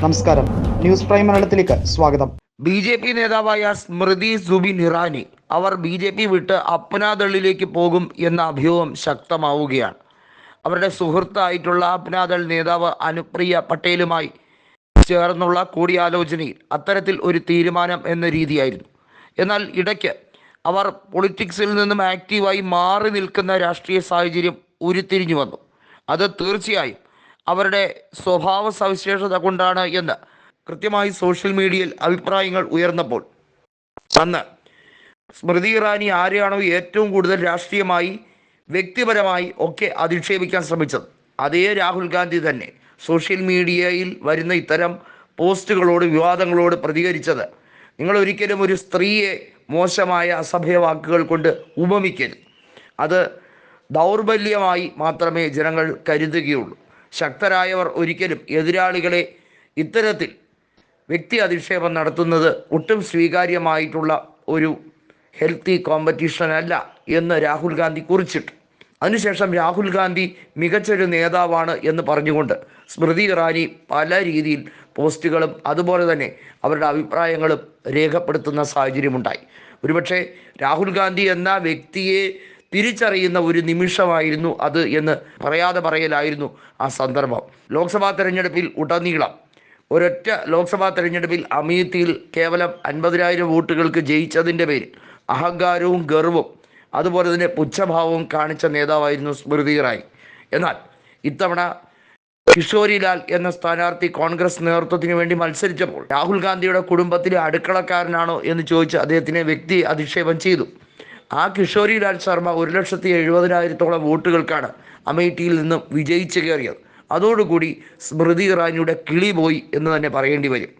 നമസ്കാരം. News prime മലയാളത്തിലേക്ക് സ്വാഗതം. ബി ജെ പി നേതാവായ സ്മൃതി സുബിൻ ഇറാനി അവർ ബി ജെ പി വിട്ട് അപ്നാദളിലേക്ക് പോകും എന്ന അഭ്യൂഹം ശക്തമാവുകയാണ്. അവരുടെ സുഹൃത്തായിട്ടുള്ള അപ്നാദൾ നേതാവ് അനുപ്രിയ പട്ടേലുമായി ചേർന്നുള്ള കൂടിയാലോചനയിൽ അത്തരത്തിൽ ഒരു തീരുമാനം എന്ന രീതിയായിരുന്നു. എന്നാൽ ഇടയ്ക്ക് അവർ പൊളിറ്റിക്സിൽ നിന്നും ആക്റ്റീവായി മാറി നിൽക്കുന്ന രാഷ്ട്രീയ സാഹചര്യം ഉരുത്തിരിഞ്ഞു വന്നു. അത് തീർച്ചയായും അവരുടെ സ്വഭാവ സവിശേഷത കൊണ്ടാണ് എന്ന് കൃത്യമായി സോഷ്യൽ മീഡിയയിൽ അഭിപ്രായങ്ങൾ ഉയർന്നപ്പോൾ. അന്ന് സ്മൃതി ഇറാനി ആരെയാണോ ഏറ്റവും കൂടുതൽ രാഷ്ട്രീയമായി വ്യക്തിപരമായി ഒക്കെ അധിക്ഷേപിക്കാൻ ശ്രമിച്ചത്? അതേ രാഹുൽ ഗാന്ധി തന്നെ സോഷ്യൽ മീഡിയയിൽ വരുന്ന ഇത്തരം പോസ്റ്റുകളോട് വിവാദങ്ങളോട് പ്രതികരിച്ചത്. നിങ്ങൾ ഒരിക്കലും ഒരു സ്ത്രീയെ മോശമായ അസഭ്യ വാക്കുകൾ കൊണ്ട് ഉപമിക്കരുത്. അത് ദൗർബല്യമായി മാത്രമേ ജനങ്ങൾ കരുതുകയുള്ളൂ. ശക്തരായവർ ഒരിക്കലും എതിരാളികളെ ഇത്തരത്തിൽ വ്യക്തി അധിക്ഷേപം നടത്തുന്നത് ഒട്ടും സ്വീകാര്യമായിട്ടുള്ള ഒരു ഹെൽത്തി കോമ്പറ്റീഷൻ അല്ല എന്ന് രാഹുൽ ഗാന്ധി കുറിച്ചിട്ടു. അതിനുശേഷം രാഹുൽ ഗാന്ധി മികച്ചൊരു നേതാവാണ് എന്ന് പറഞ്ഞുകൊണ്ട് സ്മൃതി ഇറാനി പല രീതിയിൽ പോസ്റ്റുകളും അതുപോലെ തന്നെ അവരുടെ അഭിപ്രായങ്ങളും രേഖപ്പെടുത്തുന്ന സാഹചര്യമുണ്ടായി. ഒരുപക്ഷെ രാഹുൽ ഗാന്ധി എന്ന വ്യക്തിയെ തിരിച്ചറിയുന്ന ഒരു നിമിഷമായിരുന്നു അത് എന്ന് പറയാതെ പറയലായിരുന്നു ആ സന്ദർഭം. ലോക്സഭാ തെരഞ്ഞെടുപ്പിൽ ഉടനീളം ഒരൊറ്റ ലോക്സഭാ തെരഞ്ഞെടുപ്പിൽ അമേത്തിയിൽ കേവലം അൻപതിനായിരം വോട്ടുകൾക്ക് ജയിച്ചതിന്റെ പേരിൽ അഹങ്കാരവും ഗർവും അതുപോലെ തന്നെ പുച്ഛഭാവവും കാണിച്ച നേതാവായിരുന്നു സ്മൃതി ഇറായി എന്നാൽ ഇത്തവണ കിഷോരിലാൽ എന്ന സ്ഥാനാർത്ഥി കോൺഗ്രസ് നേതൃത്വത്തിന് വേണ്ടി മത്സരിച്ചപ്പോൾ രാഹുൽ ഗാന്ധിയുടെ കുടുംബത്തിലെ അടുക്കളക്കാരനാണോ എന്ന് ചോദിച്ച് അദ്ദേഹത്തിനെ വ്യക്തി അധിക്ഷേപം ചെയ്തു. ആ കിഷോരി ലാൽ ശർമ്മ ഒരു ലക്ഷത്തി എഴുപതിനായിരത്തോളം വോട്ടുകൾക്കാണ് അമേഠിയിൽ നിന്നും വിജയിച്ചു കയറിയത്. അതോടുകൂടി സ്മൃതി ഇറാനിയുടെ കിളി പോയി എന്ന് തന്നെ പറയേണ്ടി വരും.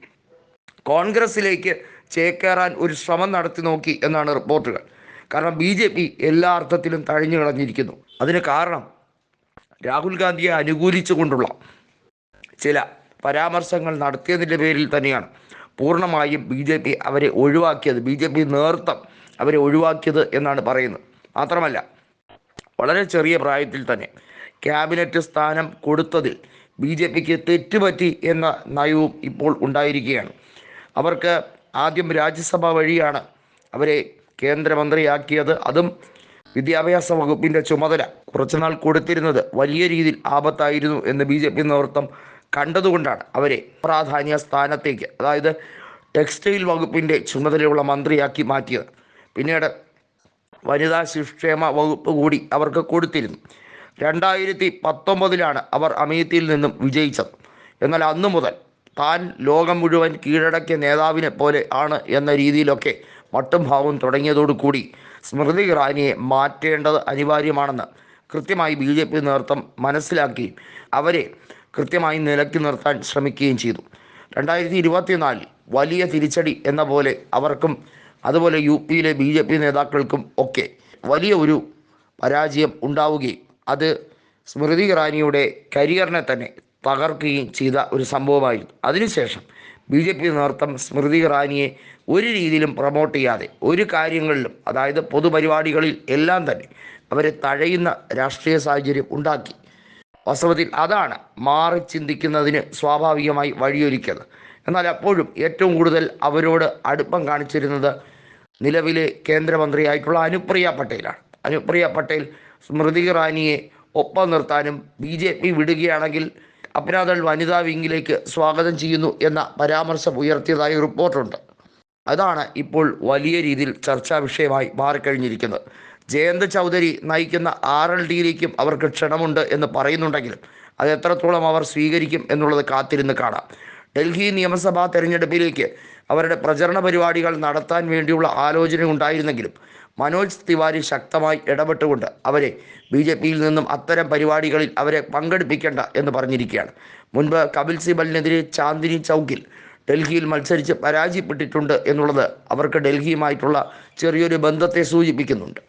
കോൺഗ്രസിലേക്ക് ചേക്കേറാൻ ഒരു ശ്രമം നടത്തി നോക്കി എന്നാണ് റിപ്പോർട്ടുകൾ. കാരണം ബി ജെ പി എല്ലാ അർത്ഥത്തിലും തഴഞ്ഞു കളഞ്ഞിരിക്കുന്നു. അതിന് കാരണം രാഹുൽ ഗാന്ധിയെ അനുകൂലിച്ചുകൊണ്ടുള്ള ചില പരാമർശങ്ങൾ നടത്തിയതിന്റെ പേരിൽ തന്നെയാണ് പൂർണമായും ബി ജെ പി അവരെ ഒഴിവാക്കിയത്. ബി ജെ പി നേതൃത്വം അവരെ ഒഴിവാക്കിയത് എന്നാണ് പറയുന്നത്. മാത്രമല്ല വളരെ ചെറിയ പ്രായത്തിൽ തന്നെ ക്യാബിനറ്റ് സ്ഥാനം കൊടുത്തതിൽ ബി ജെ പിക്ക് തെറ്റുപറ്റി എന്ന നയവും ഇപ്പോൾ ഉണ്ടായിരിക്കുകയാണ്. അവർക്ക് ആദ്യം രാജ്യസഭ വഴിയാണ് അവരെ കേന്ദ്രമന്ത്രിയാക്കിയത്. അതും വിദ്യാഭ്യാസ വകുപ്പിന്റെ ചുമതല കുറച്ചുനാൾ കൊടുത്തിരുന്നത് വലിയ രീതിയിൽ ആപത്തായിരുന്നു എന്ന് ബി ജെ പി നേതൃത്വം കണ്ടതുകൊണ്ടാണ് അവരെ പ്രാധാന്യ സ്ഥാനത്തേക്ക് അതായത് ടെക്സ്റ്റൈൽ വകുപ്പിന്റെ ചുമതലയുള്ള മന്ത്രിയാക്കി മാറ്റിയത്. പിന്നീട് വനിതാ ശിക്ഷേമ വകുപ്പ് കൂടി അവർക്ക് കൊടുത്തിരുന്നു. രണ്ടായിരത്തി പത്തൊമ്പതിലാണ് അവർ അമേത്തിയിൽ നിന്നും വിജയിച്ചത്. എന്നാൽ അന്നു മുതൽ താൻ ലോകം മുഴുവൻ കീഴടക്കിയ നേതാവിനെ പോലെ ആണ് എന്ന രീതിയിലൊക്കെ മട്ടും ഭാവം തുടങ്ങിയതോടുകൂടി സ്മൃതി ഇറാനിയെ മാറ്റേണ്ടത് അനിവാര്യമാണെന്ന് കൃത്യമായി ബി ജെ പി നേതൃത്വം മനസ്സിലാക്കുകയും അവരെ കൃത്യമായി നിലക്കി നിർത്താൻ ശ്രമിക്കുകയും ചെയ്തു. രണ്ടായിരത്തി ഇരുപത്തിനാലിൽ വലിയ തിരിച്ചടി എന്ന പോലെ അവർക്കും അതുപോലെ യു പിയിലെ ബി ജെ പി നേതാക്കൾക്കും ഒക്കെ വലിയ ഒരു പരാജയം ഉണ്ടാവുകയും അത് സ്മൃതി ഇറാനിയുടെ കരിയറിനെ തന്നെ തകർക്കുകയും ചെയ്ത ഒരു സംഭവമായിരുന്നു. അതിനുശേഷം ബി ജെ പി നേതൃത്വം സ്മൃതി ഇറാനിയെ ഒരു രീതിയിലും പ്രൊമോട്ട് ചെയ്യാതെ ഒരു കാര്യങ്ങളിലും അതായത് പൊതുപരിപാടികളിൽ എല്ലാം തന്നെ അവരെ തഴയുന്ന രാഷ്ട്രീയ സാഹചര്യം ഉണ്ടാക്കി. വാസ്തവത്തിൽ അതാണ് മാറി ചിന്തിക്കുന്നതിന് സ്വാഭാവികമായി വഴിയൊരുക്കിയത്. എന്നാൽ അപ്പോഴും ഏറ്റവും കൂടുതൽ അവരോട് അടുപ്പം കാണിച്ചിരുന്നത് നിലവിലെ കേന്ദ്രമന്ത്രിയായിട്ടുള്ള അനുപ്രിയ പട്ടേലാണ്. അനുപ്രിയ പട്ടേൽ സ്മൃതി ഇറാനിയെ ഒപ്പം നിർത്താനും ബി ജെ പി വിടുകയാണെങ്കിൽ അപ്നാദൾ വനിതാ വിങ്ങിലേക്ക് സ്വാഗതം ചെയ്യുന്നു എന്ന പരാമർശം ഉയർത്തിയതായി റിപ്പോർട്ടുണ്ട്. അതാണ് ഇപ്പോൾ വലിയ രീതിയിൽ ചർച്ചാ വിഷയമായി മാറിക്കഴിഞ്ഞിരിക്കുന്നത്. ജയന്ത് ചൗധരി നയിക്കുന്ന ആർ എൽ ഡിയിലേക്കും അവർക്ക് ക്ഷണമുണ്ട് എന്ന് പറയുന്നുണ്ടെങ്കിലും അത് എത്രത്തോളം അവർ സ്വീകരിക്കും എന്നുള്ളത് കാത്തിരുന്ന് കാണാം. ഡൽഹി നിയമസഭാ തെരഞ്ഞെടുപ്പിലേക്ക് അവരുടെ പ്രചരണ പരിപാടികൾ നടത്താൻ വേണ്ടിയുള്ള ആലോചന ഉണ്ടായിരുന്നെങ്കിലും മനോജ് തിവാരി ശക്തമായി ഇടപെട്ടുകൊണ്ട് അവരെ ബി ജെ പിയിൽ നിന്നും അത്തരം പരിപാടികളിൽ അവരെ പങ്കെടുപ്പിക്കേണ്ട എന്ന് പറഞ്ഞിരിക്കുകയാണ്. മുൻപ് കപിൽ സിബലിനെതിരെ ചാന്ദിനി ചൗക്കിൽ ഡൽഹിയിൽ മത്സരിച്ച് പരാജയപ്പെട്ടിട്ടുണ്ട് എന്നുള്ളത് അവർക്ക് ഡൽഹിയുമായിട്ടുള്ള ചെറിയൊരു ബന്ധത്തെ സൂചിപ്പിക്കുന്നുണ്ട്.